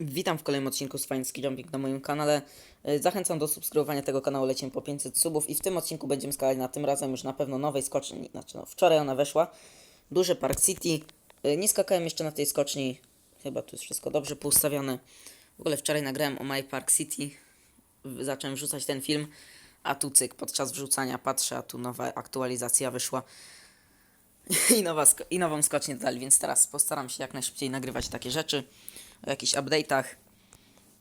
Witam w kolejnym odcinku z Fine Ski Jumping na moim kanale. E, Zachęcam do subskrybowania tego kanału, lecimy po 500 subów i w tym odcinku będziemy skakać na tym razem już na pewno nowej skoczni, znaczy no wczoraj ona weszła. Duży Park City. E, Nie skakałem jeszcze na tej skoczni, chyba tu jest wszystko dobrze poustawione. W ogóle wczoraj nagrałem o My Park City, zacząłem wrzucać ten film, a tu cyk, podczas wrzucania patrzę, a tu nowa aktualizacja wyszła. I, nowa I nową skocznię dodali, więc teraz postaram się jak najszybciej nagrywać takie rzeczy o jakichś update'ach.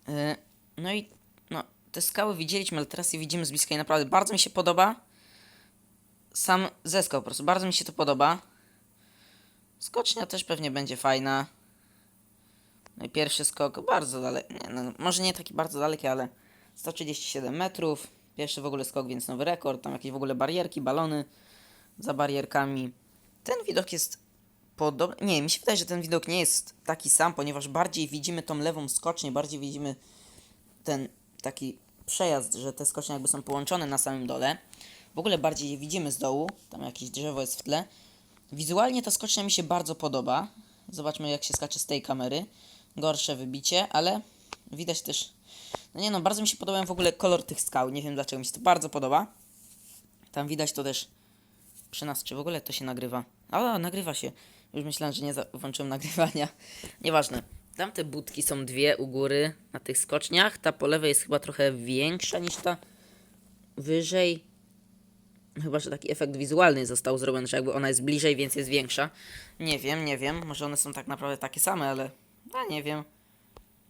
Yy, No i no, te skały widzieliśmy, ale teraz je widzimy z bliska i naprawdę bardzo mi się podoba. Sam zeskok po prostu, bardzo mi się to podoba. Skocznia też pewnie będzie fajna. No i pierwszy skok bardzo daleki, nie, no, może nie taki bardzo daleki, ale 137 metrów. Pierwszy w ogóle skok, więc nowy rekord. Tam jakieś w ogóle barierki, balony za barierkami. Ten widok jest podobny. Nie, mi się wydaje, że ten widok nie jest taki sam, ponieważ bardziej widzimy tą lewą skocznię, bardziej widzimy ten taki przejazd, że te skocznie jakby są połączone na samym dole. W ogóle bardziej je widzimy z dołu, tam jakieś drzewo jest w tle. Wizualnie ta skocznia mi się bardzo podoba. Zobaczmy jak się skacze z tej kamery. Gorsze wybicie, ale widać też... No nie no, bardzo mi się podoba w ogóle kolor tych skał. Nie wiem dlaczego mi się to bardzo podoba. Tam widać to też przy nas, czy w ogóle to się nagrywa. A, nagrywa się. Już myślałem, że nie włączyłem nagrywania. Nieważne. Tamte budki są dwie u góry na tych skoczniach. Ta po lewej jest chyba trochę większa niż ta wyżej. Chyba, że taki efekt wizualny został zrobiony, że jakby ona jest bliżej, więc jest większa. Nie wiem, nie wiem. Może one są tak naprawdę takie same, ale a nie wiem.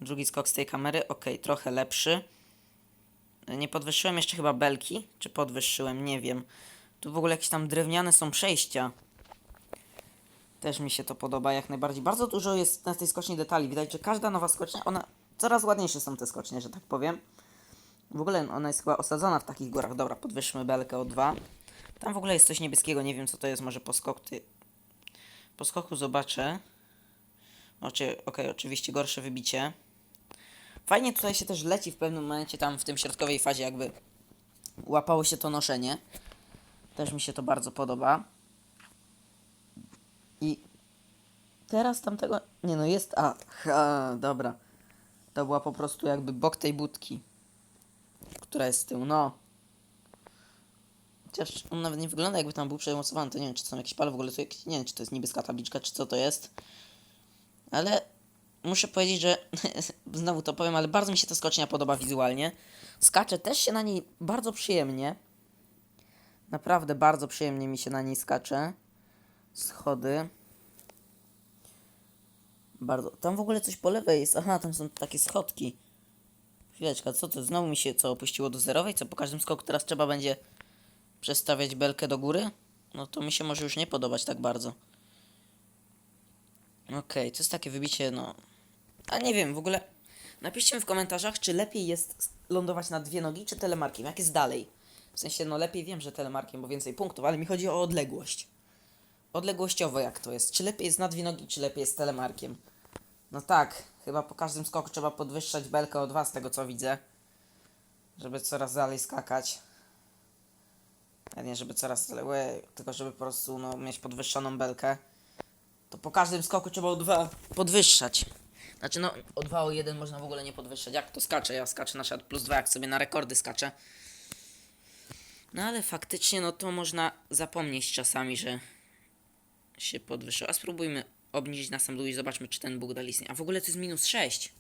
Drugi skok z tej kamery, ok, trochę lepszy. Nie podwyższyłem jeszcze chyba belki, czy podwyższyłem, nie wiem. Tu w ogóle jakieś tam drewniane są przejścia. Też mi się to podoba jak najbardziej. Bardzo dużo jest na tej skoczni detali. Widać, że każda nowa skocznia, ona coraz ładniejsze są te skocznie, że tak powiem. W ogóle ona jest chyba osadzona w takich górach. Dobra, podwyższmy belkę o dwa. Tam w ogóle jest coś niebieskiego, nie wiem co to jest, może po skoku ty... Po skoku zobaczę. Oczy, okej, oczywiście gorsze wybicie. Fajnie tutaj się też leci w pewnym momencie tam w tym środkowej fazie jakby łapało się to noszenie. Też mi się to bardzo podoba. I teraz tamtego. Nie no, jest. A, ha, dobra. To była po prostu jakby bok tej budki, która jest z tyłu. No. Chociaż on nawet nie wygląda jakby tam był przemocowany. To nie wiem, czy to są jakieś pale w ogóle. To jakieś, nie wiem, czy to jest niebieska tabliczka, czy co to jest. Ale muszę powiedzieć, że znowu to powiem, ale bardzo mi się ta skocznia podoba wizualnie. Skacze też się na niej bardzo przyjemnie. Naprawdę bardzo przyjemnie mi się na niej skacze. Schody. Bardzo. Tam w ogóle coś po lewej jest. Aha, tam są takie schodki. Chwileczka, co to? Znowu mi się co opuściło do zerowej? Co po każdym skoku teraz trzeba będzie przestawiać belkę do góry? No to mi się może już nie podobać tak bardzo. Okej, to jest takie wybicie, no. A nie wiem, w ogóle. Napiszcie mi w komentarzach, czy lepiej jest lądować na dwie nogi, czy telemarkiem. Jak jest dalej? W sensie, no lepiej wiem, że telemarkiem, bo więcej punktów, ale mi chodzi o odległość. Odległościowo jak to jest? Czy lepiej jest na dwie nogi, czy lepiej jest telemarkiem? No tak, chyba po każdym skoku trzeba podwyższać belkę o dwa z tego co widzę. Żeby coraz dalej skakać. Ja nie, żeby coraz dalej, tylko żeby po prostu no, mieć podwyższoną belkę. To po każdym skoku trzeba o dwa podwyższać. Znaczy no, o dwa o jeden można w ogóle nie podwyższać. Jak to skaczę? Ja skaczę na przykład plus dwa, jak sobie na rekordy skaczę. No ale faktycznie, no to można zapomnieć czasami, że się podwyższył. A spróbujmy obniżyć na dół i zobaczmy, czy ten Bóg dal istnieje. A w ogóle to jest minus 6.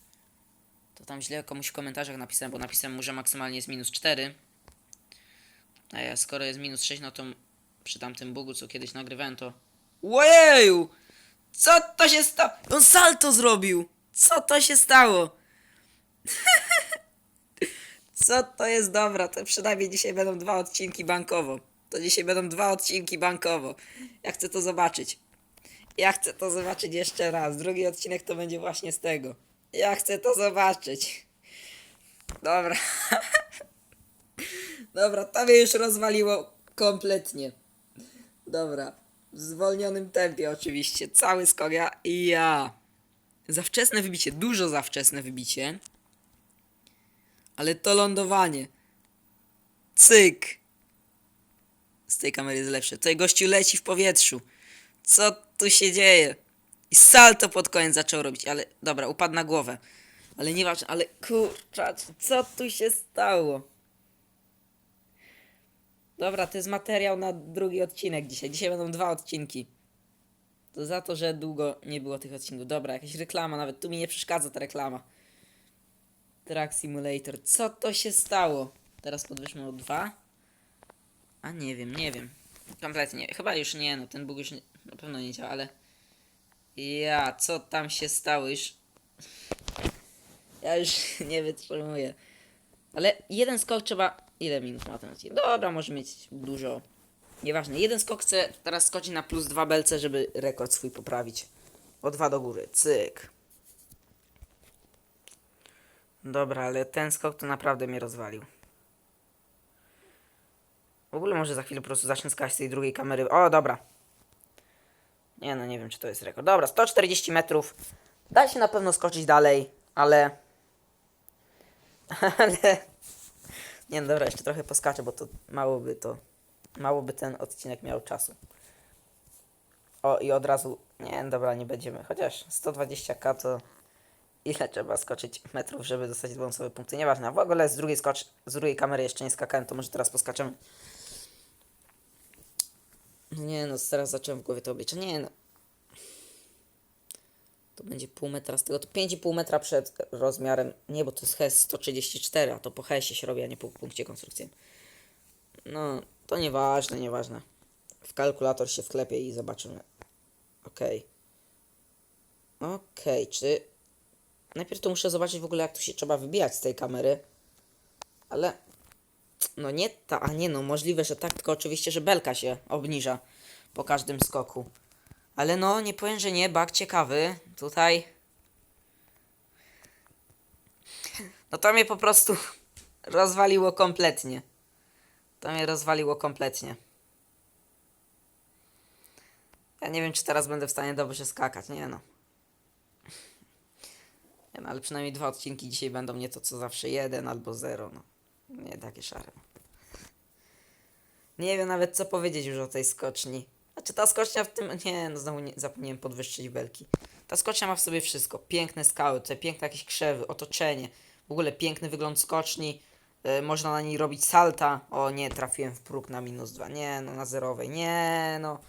To tam źle komuś w komentarzach napisałem, bo napisałem mu, że maksymalnie jest minus 4. A ja skoro jest minus 6, no to przy tamtym Bogu, co kiedyś nagrywałem, to... Ojeju! Co to się stało? On salto zrobił! Co to się stało? Co to jest dobra? To przynajmniej dzisiaj będą dwa odcinki bankowo. To dzisiaj będą dwa odcinki bankowo. Ja chcę to zobaczyć. Ja chcę to zobaczyć jeszcze raz. Drugi odcinek to będzie właśnie z tego. Ja chcę to zobaczyć. Dobra. Dobra, to mnie już rozwaliło kompletnie. Dobra. W zwolnionym tempie oczywiście. Cały skok ja i ja. Za wczesne wybicie. Dużo za wczesne wybicie. Ale to lądowanie. Cyk. Z tej kamery jest lepsze. Tutaj gościu leci w powietrzu. Co tu się dzieje? I salto pod koniec zaczął robić, ale dobra, upadł na głowę. Ale nieważne, ale kurczać, co tu się stało? Dobra, to jest materiał na drugi odcinek dzisiaj. Dzisiaj będą dwa odcinki. To za to, że długo nie było tych odcinków. Dobra, jakaś reklama, nawet tu mi nie przeszkadza ta reklama. Track Simulator. Co to się stało? Teraz podwyższmy o dwa? A nie wiem, nie wiem. Kompletnie. Chyba już nie, no ten bóg już nie, na pewno nie działa, ale... Ja, co tam się stało już? Ja już nie wytrzymuję. Ale jeden skok trzeba... Ile minut ma ten odcinek? Dobra, może mieć dużo. Nieważne. Jeden skok chcę teraz skoczyć na plus dwa belce, żeby rekord swój poprawić. O dwa do góry. Cyk. Dobra, ale ten skok to naprawdę mnie rozwalił. W ogóle może za chwilę po prostu zacznę skakać z tej drugiej kamery. O, dobra. Nie no, nie wiem czy to jest rekord. Dobra, 140 metrów. Da się na pewno skoczyć dalej, ale... ale... Nie no, dobra, jeszcze trochę poskaczę, bo to mało by to... Mało by ten odcinek miał czasu. O, i od razu... Nie, dobra, nie będziemy. Chociaż 120k to... Ile trzeba skoczyć metrów, żeby dostać bonusowe punkty? Nieważne. W ogóle z drugiej, skocz... z drugiej kamery jeszcze nie skakałem, to może teraz poskaczemy. Nie no, teraz zacząłem w głowie to obliczać. Nie no. To będzie pół metra z tego. To 5,5 metra przed rozmiarem. Nie, bo to jest HES 134, a to po HESie się robi, a nie po punkcie konstrukcji. No, to nieważne, nieważne. W kalkulator się wklepie i zobaczymy. Okej. Okej, czy... Najpierw to muszę zobaczyć w ogóle, jak tu się trzeba wybijać z tej kamery. Ale... No nie ta, a nie no, możliwe, że tak, tylko oczywiście, że belka się obniża po każdym skoku. Ale no, nie powiem, że nie, bak ciekawy. Tutaj... No to mnie po prostu rozwaliło kompletnie. To mnie rozwaliło kompletnie. Ja nie wiem, czy teraz będę w stanie dobrze skakać, nie no. Nie no, ale przynajmniej dwa odcinki dzisiaj będą nie to co zawsze jeden albo zero, no. Nie takie szare. Nie wiem nawet co powiedzieć już o tej skoczni. Znaczy ta skocznia w tym... Nie, no znowu nie, zapomniałem podwyższyć belki. Ta skocznia ma w sobie wszystko. Piękne skały, tutaj piękne jakieś krzewy, otoczenie. W ogóle piękny wygląd skoczni. Y, można na niej robić salta. O nie, trafiłem w próg na minus dwa. Nie, no na zerowej. Nie, no.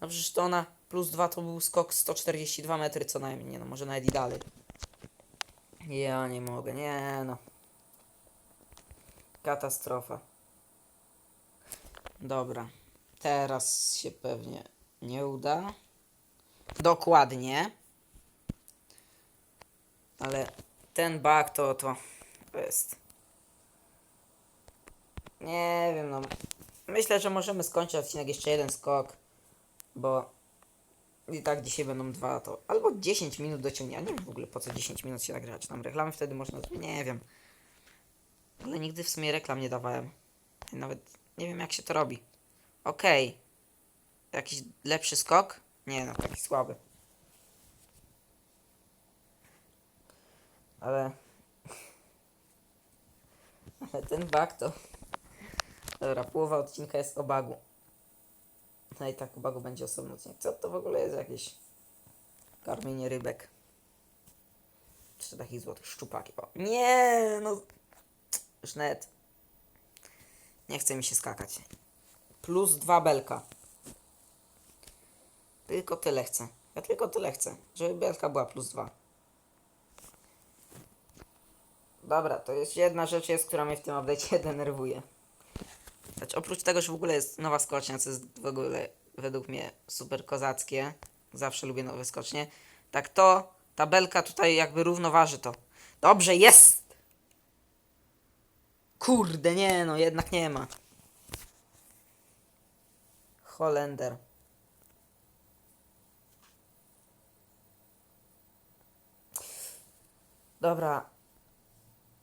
No przecież to na plus dwa to był skok 142 metry co najmniej. Nie no, może nawet i dalej. Ja nie mogę, nie no. Katastrofa. Dobra. Teraz się pewnie nie uda. Dokładnie. Ale ten bug to, to jest. Nie wiem, no. Myślę, że możemy skończyć odcinek jeszcze jeden skok, bo i tak dzisiaj będą dwa to. Albo 10 minut dociągnięcia. Nie wiem w ogóle po co 10 minut się nagrać. Czy tam reklamy wtedy można. Nie wiem. Ale nigdy w sumie reklam nie dawałem. Nawet nie wiem jak się to robi. Okej. Jakiś lepszy skok? Nie no, taki słaby. Ale... Ale ten bug to... Dobra, połowa odcinka jest o bagu. No i tak o bagu będzie osobny odcinek. Co to w ogóle jest jakieś... Karmienie rybek. Czy takich złotych szczupaki. O. Nie, no... Już. Nie chce mi się skakać. Plus dwa belka. Tylko tyle chcę. Ja tylko tyle chcę. Żeby belka była plus dwa. Dobra, to jest jedna rzecz, jest, która mnie w tym update'cie denerwuje. Znaczy, oprócz tego, że w ogóle jest nowa skocznia, co jest w ogóle według mnie super kozackie. Zawsze lubię nowe skocznie. Tak to, ta belka tutaj jakby równoważy to. Dobrze, jest! Kurde, nie no, jednak nie ma. Holender. Dobra.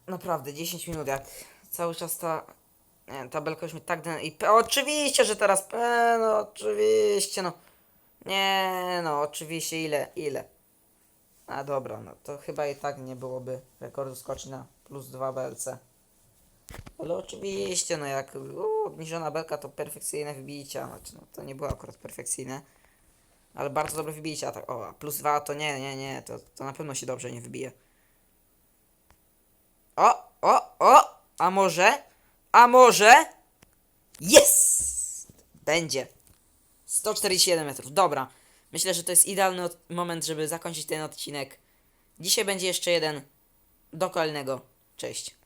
Naprawdę, 10 minut jak cały czas ta... Nie, ta belka już mi tak... Den... I... Oczywiście, że teraz... E, no, oczywiście, no. Nie, no, oczywiście, ile, ile. A dobra, no to chyba i tak nie byłoby rekordu skoczni na plus 2 BLC. Ale oczywiście, no jak u, obniżona belka to perfekcyjne wybicia, znaczy no, to nie było akurat perfekcyjne, ale bardzo dobre wybicia, tak, o, a plus 2 to nie, nie, nie, to, to na pewno się dobrze nie wybije. O, o, o, a może, a może, jest, będzie, 147 metrów, dobra, myślę, że to jest idealny moment, żeby zakończyć ten odcinek. Dzisiaj będzie jeszcze jeden, do kolejnego, cześć.